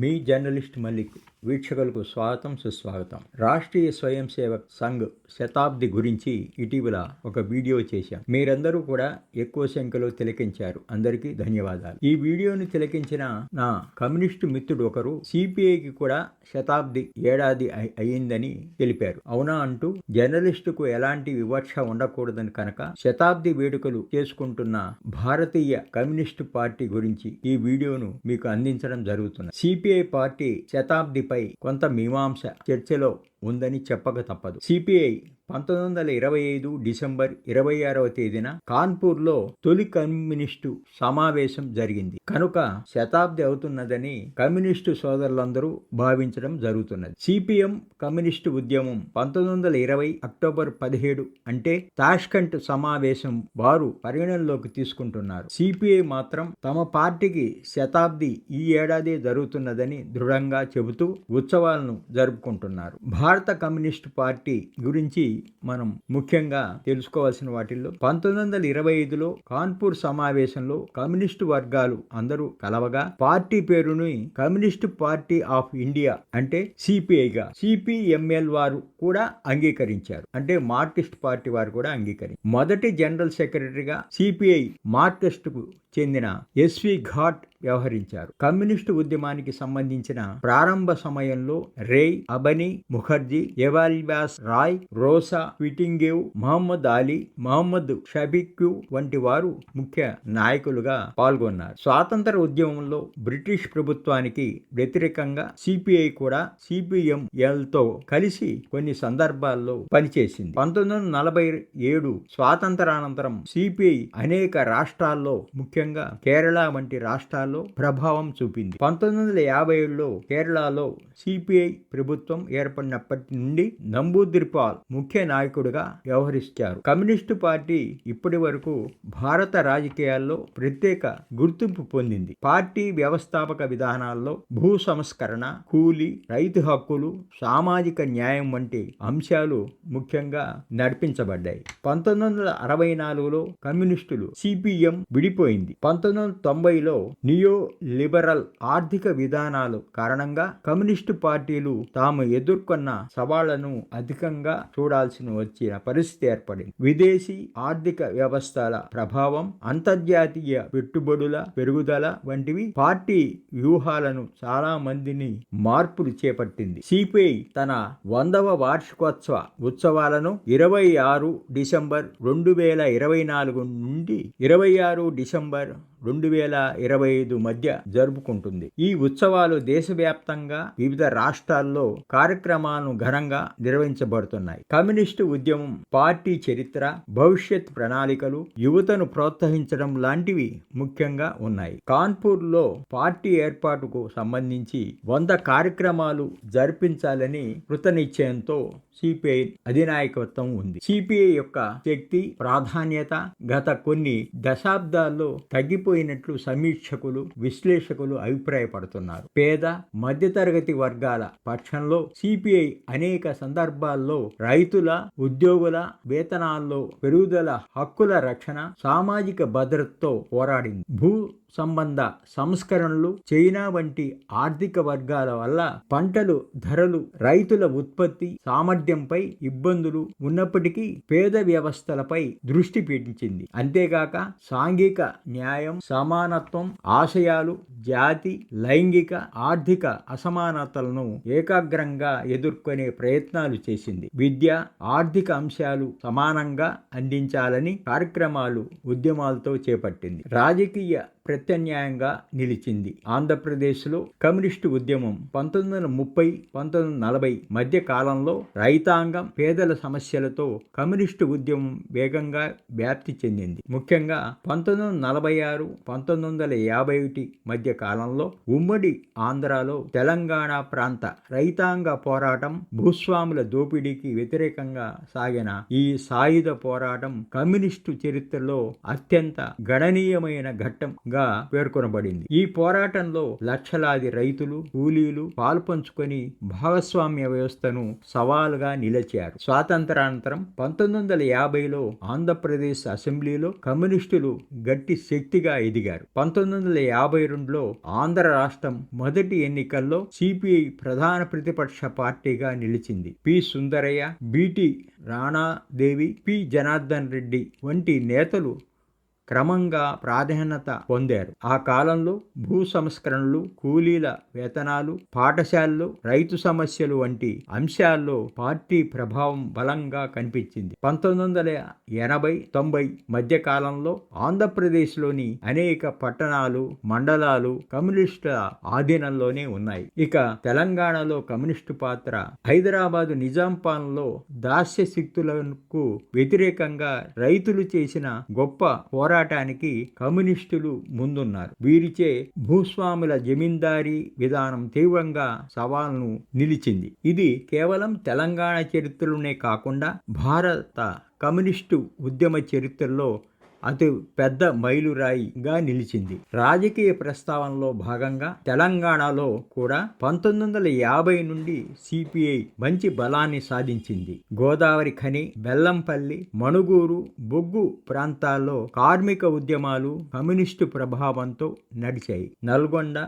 మీ journalist Mallik వీక్షకులకు స్వాగతం సుస్వాగతం. రాష్ట్రీయ స్వయం సేవక్ సంఘ్ శతాబ్ది గురించి ఇటీవల ఒక వీడియో చేశాం. మీరందరూ కూడా ఎక్కువ సంఖ్యలో తిలకించారు. అందరికీ ధన్యవాదాలు. ఈ వీడియోను తిలకించిన నా కమ్యూనిస్టు మిత్రుడు ఒకరు సిపిఐకి కూడా శతాబ్ది ఏడాది అయ్యిందని తెలిపారు. అవునా అంటూ జర్నలిస్టుకు ఎలాంటి వివక్ష ఉండకూడదని కనుక శతాబ్ది వేడుకలు చేసుకుంటున్న భారతీయ కమ్యూనిస్టు పార్టీ గురించి ఈ వీడియోను మీకు అందించడం జరుగుతుంది. సిపిఐ పార్టీ శతాబ్దిపై కొంత మీమాంస చర్చలో ఉందని చెప్పక తప్పదు. సిపిఐ పంతొమ్మిది వందల ఇరవై ఐదు డిసెంబర్ ఇరవై ఆరవ తేదీన కాన్పూర్లో తొలి కమ్యూనిస్టు సమావేశం జరిగింది. కనుక శతాబ్ది అవుతున్నదని కమ్యూనిస్టు సోదరులందరూ భావించడం జరుగుతున్నది. సిపిఎం కమ్యూనిస్టు ఉద్యమం పంతొమ్మిది వందల ఇరవై అక్టోబర్ పదిహేడు అంటే తాష్కంట్ సమావేశం వారు పరిగణనలోకి తీసుకుంటున్నారు. సిపిఐ మాత్రం తమ పార్టీకి శతాబ్ది ఈ ఏడాది జరుగుతున్నదని దృఢంగా చెబుతూ ఉత్సవాలను జరుపుకుంటున్నారు. భారత కమ్యూనిస్టు పార్టీ గురించి మనం ముఖ్యంగా తెలుసుకోవాల్సిన వాటిల్లో పంతొమ్మిది వందల ఇరవై ఐదులో కాన్పూర్ సమావేశంలో కమ్యూనిస్టు వర్గాలు అందరూ కలవగా పార్టీ పేరుని కమ్యూనిస్టు పార్టీ ఆఫ్ ఇండియా అంటే సిపిఐగా సిపిఎంఎల్ వారు కూడా అంగీకరించారు. అంటే మార్క్సిస్ట్ పార్టీ వారు కూడా అంగీకరించారు మొదటి జనరల్ సెక్రటరీగా సిపిఐ మార్క్సిస్టుకు చెందిన ఎస్వి ఘాట్ వ్యవహరించారు. కమ్యూనిస్టు ఉద్యమానికి సంబంధించిన ప్రారంభ సమయంలో రేయ్ అబని ముఖర్జీ ఎవాల్బాస్ రాయ్ రోసా విటింగేవ్ మహమ్మద్ అలీ మహమ్మద్ షబిక్యు వంటి వారు ముఖ్య నాయకులుగా పాల్గొన్నారు. స్వాతంత్ర ఉద్యమంలో బ్రిటిష్ ప్రభుత్వానికి వ్యతిరేకంగా సిపిఐ కూడా సిపిఎంఎల్తో కలిసి కొన్ని సందర్భాల్లో పనిచేసింది. పంతొమ్మిది వందల నలభై ఏడు స్వాతంత్రానంతరం సిపిఐ అనేక రాష్ట్రాల్లో ముఖ్యంగా కేరళ వంటి రాష్ట్రాల్లో ప్రభావం చూపింది. పంతొమ్మిది వందల యాభై ఏడులో కేరళలో సిపిఐ ప్రభుత్వం ఏర్పడినప్పటి నుండి నంబూదిరిపాల్ ముఖ్య నాయకుడిగా వ్యవహరిస్తారు కమ్యూనిస్టు పార్టీ ఇప్పటి వరకు భారత రాజకీయాల్లో ప్రత్యేక గుర్తింపు పొందింది. పార్టీ వ్యవస్థాపక విధానాల్లో భూ సంస్కరణ కూలీ రైతు హక్కులు సామాజిక న్యాయం వంటి అంశాలు ముఖ్యంగా నడిపించబడ్డాయి. పంతొమ్మిది వందల అరవై నాలుగులో కమ్యూనిస్టులు సిపిఎం విడిపోయింది. పంతొమ్మిది వందల తొంభైలో నియో లిబరల్ ఆర్థిక విధానాలు కారణంగా కమ్యూనిస్టు పార్టీలు తాము ఎదుర్కొన్న సవాళ్ళను అధికంగా చూడాల్సిన వచ్చిన పరిస్థితి ఏర్పడింది. విదేశీ ఆర్థిక వ్యవస్థల ప్రభావం అంతర్జాతీయ పెట్టుబడుల పెరుగుదల వంటివి పార్టీ వ్యూహాలను చాలా మందిని మార్పులు చేపట్టింది. సిపిఐ తన వందవ వార్షికోత్సవ ఉత్సవాలను ఇరవై ఆరు డిసెంబర్ రెండు వేల ఇరవై నాలుగు నుండి ఇరవై ఆరు డిసెంబర్ రెండు వేల ఇరవై ఐదు మధ్య జరుపుకుంటుంది. ఈ ఉత్సవాలు దేశవ్యాప్తంగా వివిధ రాష్ట్రాల్లో కార్యక్రమాలను ఘనంగా నిర్వహించబడుతున్నాయి. కమ్యూనిస్టు ఉద్యమం పార్టీ చరిత్ర భవిష్యత్ ప్రణాళికలు యువతను ప్రోత్సహించడం లాంటివి ముఖ్యంగా ఉన్నాయి. కాన్పూర్లో పార్టీ ఏర్పాటుకు సంబంధించి వంద కార్యక్రమాలు జరిపించాలని కృతనిశ్చయంతో సిపిఐ అధినాయకత్వం ఉంది. సిపిఐ యొక్క శక్తి ప్రాధాన్యత గత కొన్ని దశాబ్దాల్లో తగ్గిపో తగ్గిపోయినట్లు సమీక్షకులు విశ్లేషకులు అభిప్రాయపడుతున్నారు. పేద మధ్యతరగతి వర్గాల పక్షంలో సిపిఐ అనేక సందర్భాల్లో రైతుల ఉద్యోగుల వేతనాల్లో పెరుగుదల హక్కుల రక్షణ సామాజిక భద్రతతో పోరాడింది. భూ సంబంధ సంస్కరణలు చైనా వంటి ఆర్థిక వర్గాల వల్ల పంటలు ధరలు రైతుల ఉత్పత్తి సామర్థ్యంపై ఇబ్బందులు ఉన్నప్పటికీ పేద వ్యవస్థలపై దృష్టి పెట్టించింది. అంతేగాక సాంఘిక న్యాయం సమానత్వం ఆశయాలు జాతి లైంగిక ఆర్థిక అసమానతలను ఏకాగ్రంగా ఎదుర్కొనే ప్రయత్నాలు చేసింది. విద్య ఆర్థిక అంశాలు సమానంగా అందించాలని కార్యక్రమాలు ఉద్యమాలతో చేపట్టింది. రాజకీయ ప్రత్యామ్నాయంగా నిలిచింది. ఆంధ్రప్రదేశ్లో కమ్యూనిస్టు ఉద్యమం పంతొమ్మిది వందల ముప్పై పంతొమ్మిది వందల నలభై మధ్య కాలంలో రైతాంగం పేదల సమస్యలతో కమ్యూనిస్టు ఉద్యమం వేగంగా వ్యాప్తి చెందింది. ముఖ్యంగా పంతొమ్మిది వందల నలభై ఆరు పంతొమ్మిది వందల యాభై ఒకటి మధ్య కాలంలో ఉమ్మడి ఆంధ్రాలో తెలంగాణ ప్రాంత రైతాంగ పోరాటం భూస్వాముల దోపిడీకి వ్యతిరేకంగా సాగిన ఈ సాయుధ పోరాటం కమ్యూనిస్టు చరిత్రలో అత్యంత గణనీయమైన ఘట్టంగా పేర్కొనబడింది. ఈ పోరాటంలో లక్షలాది రైతులు కూలీలు పాల్పంచుకొని భాగస్వామ్య వ్యవస్థను సవాలుగా నిలిచారు. స్వాతంత్రానంతరం పంతొమ్మిది వందల యాభైలో ఆంధ్రప్రదేశ్ అసెంబ్లీలో కమ్యూనిస్టులు గట్టి శక్తిగా ఎదిగారు. పంతొమ్మిది వందల యాభై రెండులో ఆంధ్ర రాష్ట్రం మొదటి ఎన్నికల్లో సిపిఐ ప్రధాన ప్రతిపక్ష పార్టీగా నిలిచింది. పి. సుందరయ్య బిటి రాణాదేవి పి. జనార్దన్ రెడ్డి వంటి నేతలు క్రమంగా ప్రాధాన్యత పొందారు. ఆ కాలంలో భూ సంస్కరణలు కూలీల వేతనాలు పాఠశాలలు రైతు సమస్యలు వంటి అంశాల్లో పార్టీ ప్రభావం బలంగా కనిపించింది. పంతొమ్మిది వందల ఎనభై తొంభై మధ్య కాలంలో ఆంధ్రప్రదేశ్లోని అనేక పట్టణాలు మండలాలు కమ్యూనిస్టుల ఆధీనంలోనే ఉన్నాయి. ఇక తెలంగాణలో కమ్యూనిస్టు పాత్ర హైదరాబాదు నిజాం పాలనలో దాస్య శక్తులకు వ్యతిరేకంగా రైతులు చేసిన గొప్ప పోరాటానికి కమ్యూనిస్టులు ముందున్నారు. వీరిచే భూస్వాముల జమీందారీ విధానం తీవ్రంగా సవాల్ను నిలిచింది. ఇది కేవలం తెలంగాణ చరిత్రలోనే కాకుండా భారత కమ్యూనిస్టు ఉద్యమ చరిత్రలో అతి పెద్ద మైలురాయిగా నిలిచింది. రాజకీయ ప్రస్తావనలో భాగంగా తెలంగాణలో కూడా పంతొమ్మిది వందల యాభై నుండి సిపిఐ మంచి బలాన్ని సాధించింది. గోదావరి ఖని బెల్లంపల్లి మణుగూరు బొగ్గు ప్రాంతాల్లో కార్మిక ఉద్యమాలు కమ్యూనిస్టు ప్రభావంతో నడిచాయి. నల్గొండ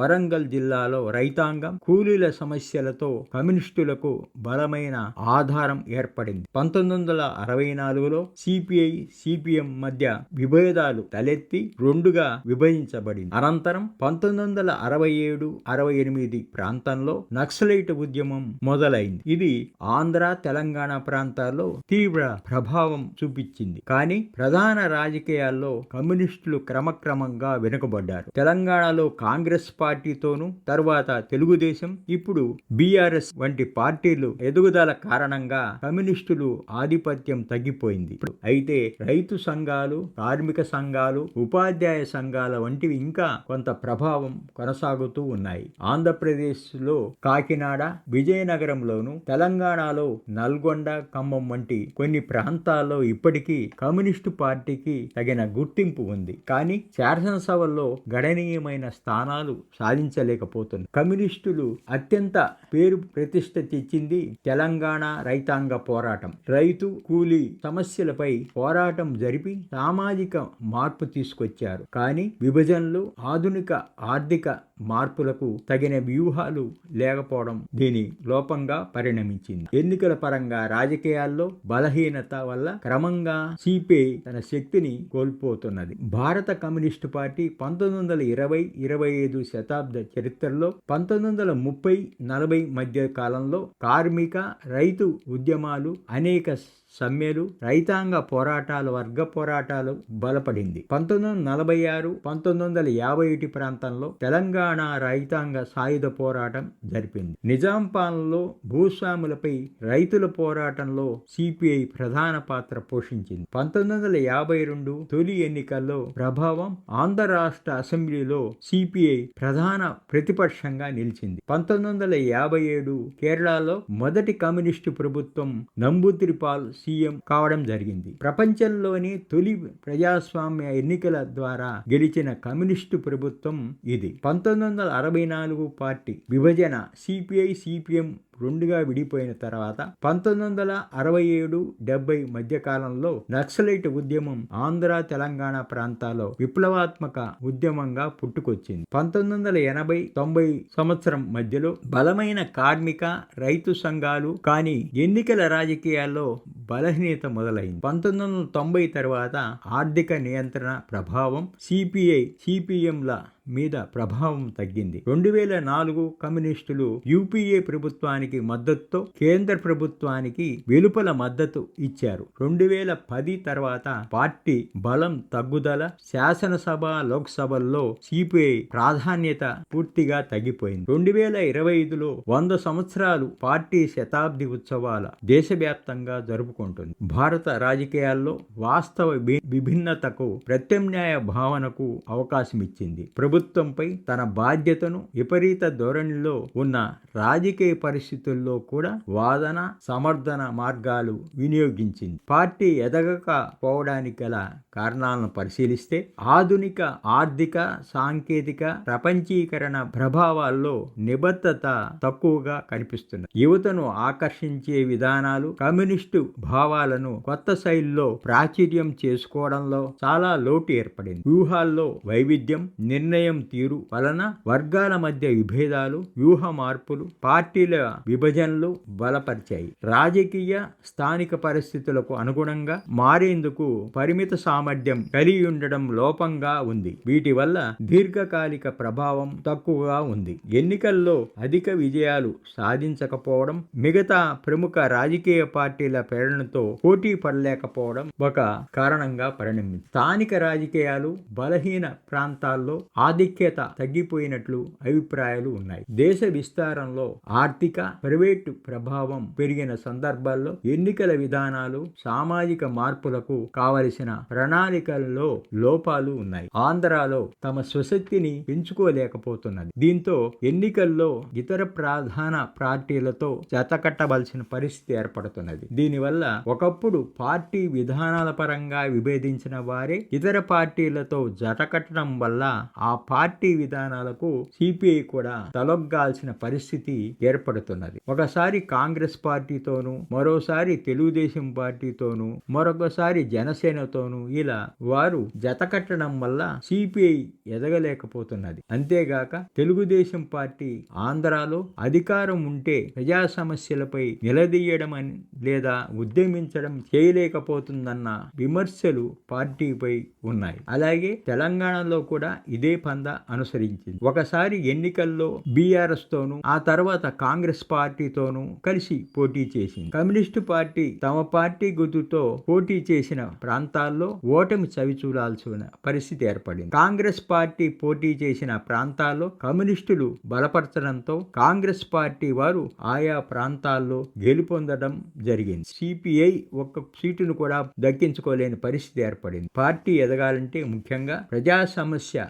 వరంగల్ జిల్లాలో రైతాంగం కూలీల సమస్యలతో కమ్యూనిస్టులకు బలమైన ఆధారం ఏర్పడింది. పంతొమ్మిది వందల అరవై నాలుగులో సిపిఐ సిపిఎం మధ్య విభేదాలు తలెత్తి రెండుగా విభజించబడింది. అనంతరం పంతొమ్మిది వందల అరవై ఏడు అరవై ఎనిమిది ప్రాంతంలో నక్సలైట్ ఉద్యమం మొదలైంది. ఇది ఆంధ్ర తెలంగాణ ప్రాంతాల్లో తీవ్ర ప్రభావం చూపించింది. కానీ ప్రధాన రాజకీయాల్లో కమ్యూనిస్టులు క్రమక్రమంగా వెనుకబడ్డారు. తెలంగాణలో కాంగ్రెస్ పార్టీ పార్టీతోనూ తర్వాత తెలుగుదేశం ఇప్పుడు బీఆర్ఎస్ వంటి పార్టీలు ఎదుగుదల కారణంగా కమ్యూనిస్టులు ఆధిపత్యం తగ్గిపోయింది. అయితే రైతు సంఘాలు కార్మిక సంఘాలు ఉపాధ్యాయ సంఘాల వంటివి ఇంకా కొంత ప్రభావం కొనసాగుతూ ఉన్నాయి. ఆంధ్రప్రదేశ్లో కాకినాడ విజయనగరంలోను తెలంగాణలో నల్గొండ ఖమ్మం వంటి కొన్ని ప్రాంతాల్లో ఇప్పటికీ కమ్యూనిస్టు పార్టీకి తగిన గుర్తింపు ఉంది. కానీ శాసనసభల్లో గణనీయమైన స్థానాలు సాధించలేకపోతుంది. కమ్యూనిస్టులు అత్యంత పేరు ప్రతిష్ట తెచ్చింది తెలంగాణ రైతాంగ పోరాటం. రైతు కూలీ సమస్యలపై పోరాటం జరిపి సామాజిక మార్పు తీసుకొచ్చారు. కానీ విభజనలు ఆధునిక ఆర్థిక మార్పులకు తగిన వ్యూహాలు లేకపోవడం దీని లోపంగా పరిణమించింది. ఎన్నికల పరంగా రాజకీయాల్లో బలహీనత వల్ల క్రమంగా సిపిఐ తన శక్తిని కోల్పోతున్నది. భారత కమ్యూనిస్టు పార్టీ పంతొమ్మిది వందల ఇరవై ఇరవై ఐదు శతాబ్ద చరిత్రలో పంతొమ్మిది వందల ముప్పై నలభై మధ్య కాలంలో కార్మిక రైతు ఉద్యమాలు అనేక సమ్మెలు రైతాంగ పోరాటాలు వర్గ పోరాటాలు బలపడింది. పంతొమ్మిది వందల నలభై ఆరు పంతొమ్మిది వందల యాభై ఒకటి ప్రాంతంలో తెలంగాణ రైతాంగ సాయుధ పోరాటం జరిపింది. నిజాం పాలనలో భూస్వాములపై రైతుల పోరాటంలో సిపిఐ ప్రధాన పాత్ర పోషించింది. పంతొమ్మిది వందల యాభై రెండు తొలి ఎన్నికల్లో ప్రభావం ఆంధ్ర రాష్ట్ర అసెంబ్లీలో సిపిఐ ప్రధాన ప్రతిపక్షంగా నిలిచింది. పంతొమ్మిది వందల యాభై ఏడు కేరళలో మొదటి కమ్యూనిస్టు ప్రభుత్వం నంబూతిరిపాల్ సీఎం కావడం జరిగింది. ప్రపంచంలోని తొలి ప్రజాస్వామ్య ఎన్నికల ద్వారా గెలిచిన కమ్యూనిస్టు ప్రభుత్వం ఇది. పంతొమ్మిది వందల అరవై నాలుగు పార్టీ విభజన సిపిఐ సిపిఎం రెండుగా విడిపోయిన తర్వాత పంతొమ్మిది వందల అరవై ఏడు డెబ్బై మధ్య కాలంలో నక్సలైట్ ఉద్యమం ఆంధ్ర తెలంగాణ ప్రాంతాల్లో విప్లవాత్మక ఉద్యమంగా పుట్టుకొచ్చింది. పంతొమ్మిది వందల ఎనభై తొంభై సంవత్సరం మధ్యలో బలమైన కార్మిక రైతు సంఘాలు కానీ ఎన్నికల రాజకీయాల్లో బలహీనత మొదలైంది. పంతొమ్మిది వందల తొంభై తర్వాత ఆర్థిక నియంత్రణ ప్రభావం సిపిఐ సిపిఎంల మీద ప్రభావం తగ్గింది. రెండు వేల నాలుగు కమ్యూనిస్టులు యూపీఏ ప్రభుత్వానికి మద్దతుతో కేంద్ర ప్రభుత్వానికి వెలుపల మద్దతు ఇచ్చారు. రెండు వేల పది తర్వాత పార్టీ బలం తగ్గుదల శాసనసభ లోక్సభల్లో సిపిఐ ప్రాధాన్యత పూర్తిగా తగ్గిపోయింది. రెండు వేల ఇరవై ఐదులో వంద సంవత్సరాలు పార్టీ శతాబ్ది ఉత్సవాల దేశవ్యాప్తంగా జరుపుకుంటుంది. భారత రాజకీయాల్లో వాస్తవ విభిన్నతకు ప్రత్యామ్నాయ భావనకు అవకాశం ఇచ్చింది ప్రభుత్వంపై తన బాధ్యతను విపరీత ధోరణిలో ఉన్న రాజకీయ పరిస్థితుల్లో కూడా వాదన సమర్థన మార్గాలు వినియోగించింది. పార్టీ ఎదగకపోవడానికి గల కారణాలను పరిశీలిస్తే ఆధునిక ఆర్థిక సాంకేతిక ప్రపంచీకరణ ప్రభావాల్లో నిబద్ధత తక్కువగా కనిపిస్తుంది. యువతను ఆకర్షించే విధానాలు కమ్యూనిస్టు భావాలను కొత్త శైలిలో ప్రాచుర్యం చేసుకోవడంలో చాలా లోటు ఏర్పడింది. వ్యూహాల్లో వైవిధ్యం నిర్ణయం తీరు వలన వర్గాల మధ్య విభేదాలు వ్యూహ మార్పులు పార్టీల విభజనలు బలపరిచాయి. రాజకీయ స్థానిక పరిస్థితులకు అనుగుణంగా మారేందుకు పరిమిత సామర్థ్యం కలిగి ఉండడం లోపంగా ఉంది. వీటి వల్ల దీర్ఘకాలిక ప్రభావం తక్కువగా ఉంది. ఎన్నికల్లో అధిక విజయాలు సాధించకపోవడం మిగతా ప్రముఖ రాజకీయ పార్టీల ప్రేరణతో పోటీ పడలేకపోవడం ఒక కారణంగా పరిణమింది స్థానిక రాజకీయాలు బలహీన ప్రాంతాల్లో ఆధిక్యత తగ్గిపోయినట్లు అభిప్రాయాలు ఉన్నాయి. దేశ విస్తారంలో ఆర్థిక ప్రైవేటు ప్రభావం పెరిగిన సందర్భాల్లో ఎన్నికల విధానాలు సామాజిక మార్పులకు కావలసిన ప్రణాళికల్లో లోపాలు ఉన్నాయి. ఆంధ్రాలో తమ స్వశక్తిని పెంచుకోలేకపోతున్నది. దీంతో ఎన్నికల్లో ఇతర ప్రధాన పార్టీలతో జతకట్టవలసిన పరిస్థితి ఏర్పడుతున్నది. దీనివల్ల ఒకప్పుడు పార్టీ విధానాల పరంగా విభేదించిన వారే ఇతర పార్టీలతో జతకట్టడం వల్ల ఆ పార్టీ విధానాలకు సిపిఐ కూడా తలొగ్గాల్సిన పరిస్థితి ఏర్పడుతున్నది. ఒకసారి కాంగ్రెస్ పార్టీతోనూ మరోసారి తెలుగుదేశం పార్టీతోనూ మరొకసారి జనసేనతోనూ ఇలా వారు జతకట్టడం వల్ల సిపిఐ ఎదగలేకపోతున్నది. అంతేగాక తెలుగుదేశం పార్టీ ఆంధ్రాలో అధికారం ఉంటే ప్రజా సమస్యలపై నిలదీయడం అని లేదా ఉద్యమించడం చేయలేకపోతుందన్న విమర్శలు పార్టీపై ఉన్నాయి. అలాగే తెలంగాణలో కూడా ఇదే పంద అనుసరించింది. ఒకసారి ఎన్నికల్లో బీఆర్ఎస్ తోనూ ఆ తర్వాత కాంగ్రెస్ పార్టీతోనూ కలిసి పోటీ చేసింది. కమ్యూనిస్టు పార్టీ తమ పార్టీ గుర్తుతో పోటీ చేసిన ప్రాంతాల్లో ఓటమి చవిచూడాల్సిన పరిస్థితి ఏర్పడింది. కాంగ్రెస్ పార్టీ పోటీ చేసిన ప్రాంతాల్లో కమ్యూనిస్టులు బలపరచడంతో కాంగ్రెస్ పార్టీ వారు ఆయా ప్రాంతాల్లో గెలుపొందడం జరిగింది. సిపిఐ ఒక్క సీటును కూడా దక్కించుకోలేని పరిస్థితి ఏర్పడింది. పార్టీ ఎదగాలంటే ముఖ్యంగా ప్రజా సమస్య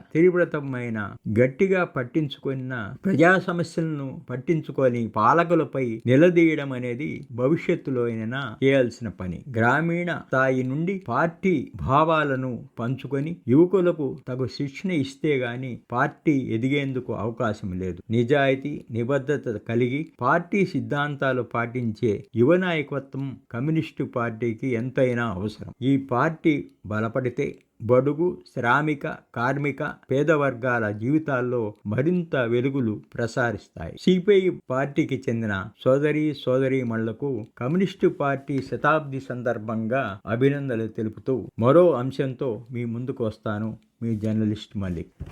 తీవ్రతమైన గట్టిగా పట్టించుకున్న ప్రజా సమస్యలను పట్టించుకొని పాలకులపై నిలదీయడం అనేది భవిష్యత్తులోనైనా చేయాల్సిన పని. గ్రామీణ స్థాయి నుండి పార్టీ భావాలను పంచుకొని యువకులకు తగు శిక్షణ ఇస్తే గాని పార్టీ ఎదిగేందుకు అవకాశం లేదు. నిజాయితీ నిబద్ధత కలిగి పార్టీ సిద్ధాంతాలు పాటించే యువ నాయకత్వం కమ్యూనిస్టు పార్టీకి ఎంతైనా అవసరం. ఈ పార్టీ బలపడితే బడుగు శ్రామిక కార్మిక పేద వర్గాల జీవితాల్లో మరింత వెలుగులు ప్రసారిస్తాయి. సిపిఐ పార్టీకి చెందిన సోదరి సోదరీమణులకు కమ్యూనిస్టు పార్టీ శతాబ్ది సందర్భంగా అభినందనలు తెలుపుతూ మరో అంశంతో మీ ముందుకు వస్తాను. మీ జర్నలిస్ట్ మల్లిక్.